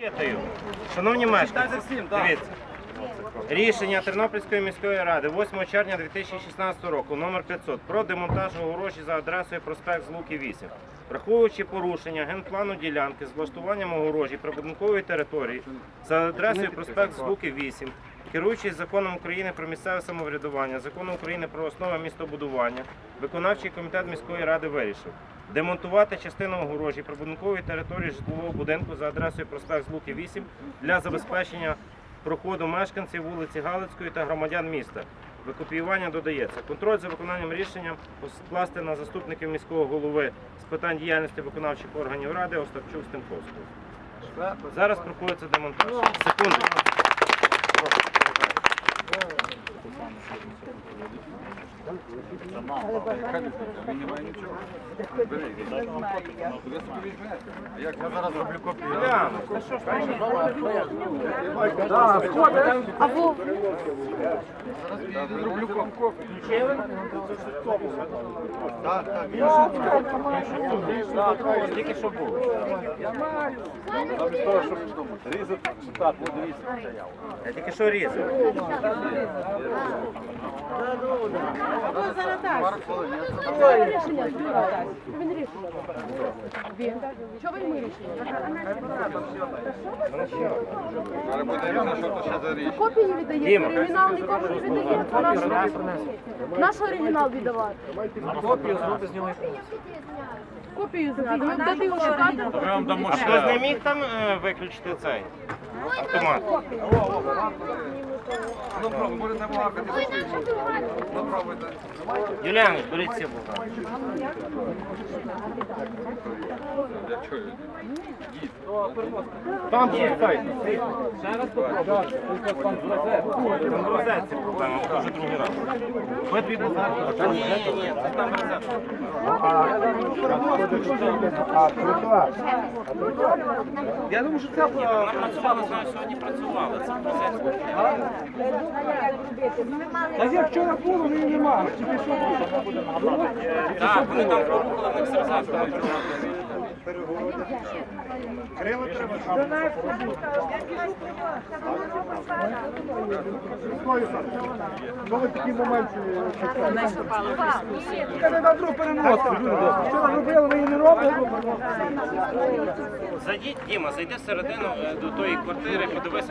Читаю. Шановні мешканці, дивіться. Рішення Тернопільської міської ради 8 червня 2016 року номер 500 про демонтаж огорожі за адресою проспект Злуки 8. Враховуючи порушення генплану ділянки з влаштуванням огорожі прибудинкової території за адресою проспект Злуки 8, керуючись законом України про місцеве самоврядування, законом України про основи містобудування, виконавчий комітет міської ради вирішив демонтувати частину огорожі прибудинкової території житлового будинку за адресою проспект Злуки 8 для забезпечення проходу мешканців вулиці Галицької та громадян міста. Викопіювання додається. Контроль за виконанням рішення скласти на заступників міського голови з питань діяльності виконавчих органів ради Остапчук Стемковського. Зараз проходиться демонтаж. Секунду. Я зараз роблю копію. Гляну. Зроблю копію. Так, так. Тільки що було. Замість того, щоб різати, так, от дивіться. Я тільки що різав. Хвилин. я Рішення збирає. Він рішення. Він. Чого він рішення? Зараз то ще за річ. Копію віддає, оригінал нікому не віддає. Наш, наш оригінал віддавати. Копію зробити зняли. Копію зняти. Ми де ти його шукати? Хтось не міг там е, виключити цей автомат? Ну, пробуй, будете балакати. Ну, пробуйте. Юліан, беріть ці бумаги. Я чую. Там. Там в розетці проблема, вже другий раз. Ви дві. Ні, ні, ні, це там розетка. Я думаю, що це Вона працювала, знаю, сьогодні працювала. Це в розетці. Та як вчора було, нині нема. Тільки. Так, вони там прорухали, в них Зайдіть, Діма, зайди всередину е, до тої квартири, подивися,